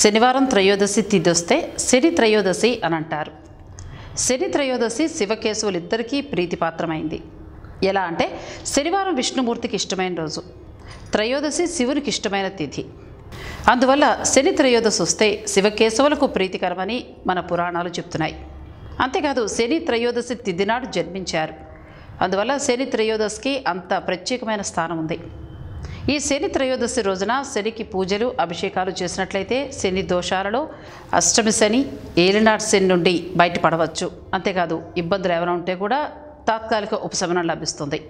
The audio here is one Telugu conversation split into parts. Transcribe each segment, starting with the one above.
శనివారం త్రయోదశి తిదొస్తే శని త్రయోదశి అని అంటారు శని త్రయోదశి శివకేశవులిద్దరికీ ప్రీతిపాత్రమైంది. ఎలా అంటే శనివారం విష్ణుమూర్తికి ఇష్టమైన రోజు. త్రయోదశి శివునికి ఇష్టమైన తిథి. అందువల్ల శని త్రయోదశి వస్తే శివకేశవులకు ప్రీతికరమని మన పురాణాలు చెప్తున్నాయి. అంతేకాదు శని త్రయోదశి తిథి నాడు జన్మించారు. అందువల్ల శని త్రయోదశికి అంత ప్రత్యేకమైన స్థానం ఉంది. ఈ శని త్రయోదశి రోజున శనికి పూజలు అభిషేకాలు చేసినట్లయితే శని దోషాలలో అష్టమి శని ఏలినాటి శని నుండి బయటపడవచ్చు. అంతేకాదు ఇబ్బందులు ఏమైనా ఉంటే కూడా తాత్కాలిక ఉపశమనం లభిస్తుంది.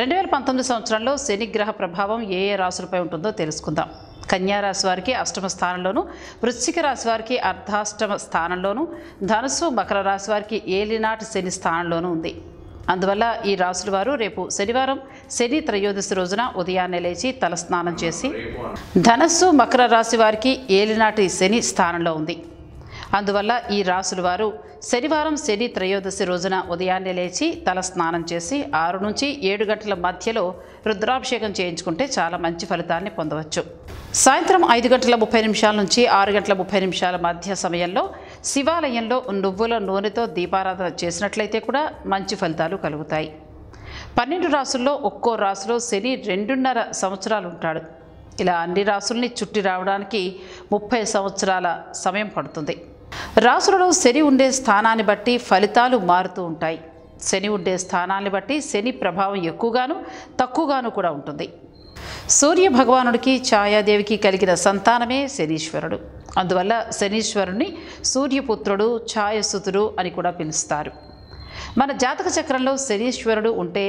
రెండు వేల పంతొమ్మిది సంవత్సరంలో శని గ్రహ ప్రభావం ఏ ఏ రాశులపై ఉంటుందో తెలుసుకుందాం. కన్యా రాశి వారికి అష్టమ స్థానంలోను వృశ్చిక రాశి వారికి అర్ధాష్టమ స్థానంలోను ధనుసు మకర రాశి వారికి ఏలినాటి శని స్థానంలోనూ ఉంది. అందువల్ల ఈ రాసుల వారు రేపు శనివారం శని త్రయోదశి రోజున ఉదయాన్నే లేచి తలస్నానం చేసి ధనస్సు మకర రాశి వారికి ఏలినాటి శని స్థానంలో ఉంది. అందువల్ల ఈ రాసుల వారు శనివారం శని త్రయోదశి రోజున ఉదయాన్నే లేచి తల స్నానం చేసి ఆరు నుంచి ఏడు గంటల మధ్యలో రుద్రాభిషేకం చేయించుకుంటే చాలా మంచి ఫలితాన్ని పొందవచ్చు. సాయంత్రం ఐదు గంటల ముప్పై నిమిషాల నుంచి ఆరు గంటల ముప్పై నిమిషాల మధ్య సమయంలో శివాలయంలో నువ్వుల నూనెతో దీపారాధన చేసినట్లయితే కూడా మంచి ఫలితాలు కలుగుతాయి. పన్నెండు రాసుల్లో ఒక్కో రాశిలో శని రెండున్నర సంవత్సరాలు ఉంటాడు. ఇలా అన్ని రాసుల్ని చుట్టి రావడానికి ముప్పై సంవత్సరాల సమయం పడుతుంది. రాసులలో శని ఉండే స్థానాన్ని బట్టి ఫలితాలు మారుతూ ఉంటాయి. శని ఉండే స్థానాన్ని బట్టి శని ప్రభావం ఎక్కువగాను తక్కువగాను కూడా ఉంటుంది. సూర్య భగవానుడికి ఛాయాదేవికి కలిగిన సంతానమే శనీశ్వరుడు. అందువల్ల శనీశ్వరుని సూర్యపుత్రుడు ఛాయసుతుడు అని కూడా పిలుస్తారు. మన జాతక చక్రంలో శనీశ్వరుడు ఉంటే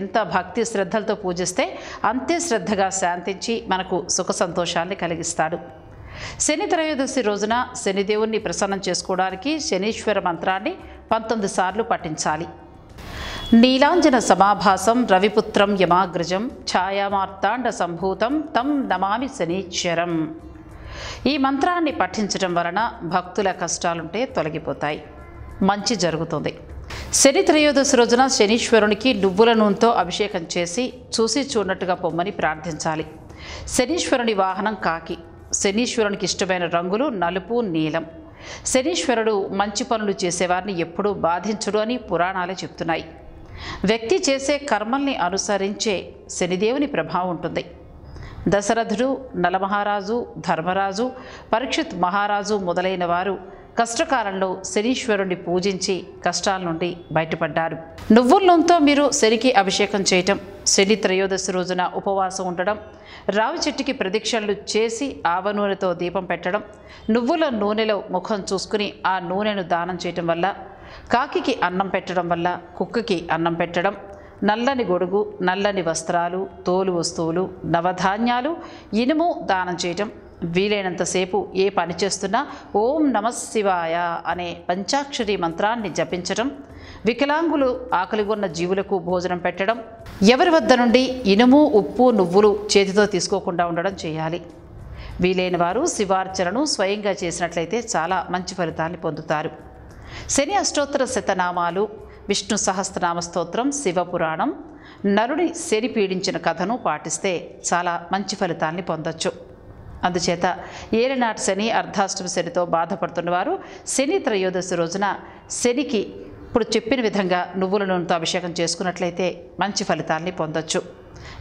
ఎంత భక్తి శ్రద్ధలతో పూజిస్తే అంతే శ్రద్ధగా శాంతించి మనకు సుఖ సంతోషాన్ని కలిగిస్తాడు. శని త్రయోదశి రోజున శనిదేవుణ్ణి ప్రసన్నం చేసుకోవడానికి శనీశ్వర మంత్రాన్ని పంతొమ్మిది సార్లు పఠించాలి. నీలాంజన సమాభాసం రవిపుత్రం యమాగ్రజం ఛాయామార్తాండ సంభూతం తం నమామి శనీశ్వరం. ఈ మంత్రాన్ని పఠించడం వలన భక్తుల కష్టాలుంటే తొలగిపోతాయి. మంచి జరుగుతుంది. శని త్రయోదశి రోజున శనీశ్వరునికి నువ్వుల నూనెతో అభిషేకం చేసి చూసి చూడనట్టుగా పొమ్మని ప్రార్థించాలి. శనీశ్వరుని వాహనం కాకి. శనీశ్వరునికి ఇష్టమైన రంగులు నలుపు నీలం. శనీశ్వరుడు మంచి పనులు చేసేవారిని ఎప్పుడూ బాధించడు అని పురాణాలే చెప్తున్నాయి. వ్యక్తి చేసే కర్మల్ని అనుసరించే శనిదేవుని ప్రభావం ఉంటుంది. దశరథుడు నలమహారాజు ధర్మరాజు పరీక్షిత్ మహారాజు మొదలైన వారు కష్టకాలంలో శనీశ్వరుణ్ణి పూజించి కష్టాల నుండి బయటపడ్డారు. నువ్వుల నూనెతో మీరు శనికి అభిషేకం చేయటం శని త్రయోదశి రోజున ఉపవాసం ఉండడం రావి చెట్టుకి ప్రదక్షిణలు చేసి ఆవ నూనెతో దీపం పెట్టడం నువ్వుల నూనెలో ముఖం చూసుకుని ఆ నూనెను దానం చేయటం వల్ల కాకికి అన్నం పెట్టడం వల్ల కుక్కకి అన్నం పెట్టడం నల్లని గొడుగు నల్లని వస్త్రాలు తోలు వస్తువులు నవధాన్యాలు ఇనుము దానం చేయటం. వీలైనంతసేపు ఏ పని చేస్తున్నా ఓం నమశివాయ అనే పంచాక్షరి మంత్రాన్ని జపించడం వికలాంగులు ఆకలిగొన్న జీవులకు భోజనం పెట్టడం. ఎవరి వద్ద నుండి ఇనుము ఉప్పు నువ్వులు చేతితో తీసుకోకుండా ఉండడం చేయాలి. వీలైన వారు శివార్చనను స్వయంగా చేసినట్లయితే చాలా మంచి ఫలితాన్ని పొందుతారు. శని అష్టోత్తర శతనామాలు విష్ణు సహస్రనామ స్తోత్రం శివపురాణం. నరుని శని పీడించిన కథను పాటిస్తే చాలా మంచి ఫలితాన్ని పొందొచ్చు. అందుచేత ఏలినాటి శని అర్ధాష్టమ శనితో బాధపడుతున్న వారు శని త్రయోదశి రోజున శనికి ఇప్పుడు చెప్పిన విధంగా నువ్వుల నూనెతో అభిషేకం చేసుకున్నట్లయితే మంచి ఫలితాన్ని పొందొచ్చు.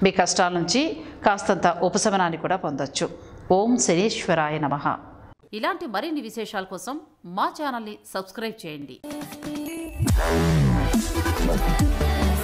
మీ కష్టాల నుంచి కాస్తంత ఉపశమనాన్ని కూడా పొందొచ్చు. ఓం శనీశ్వరాయ నమః. ఇలాంటి మరిన్ని విశేషాల కోసం మా ఛానల్ని సబ్స్క్రైబ్ చేయండి. Bye.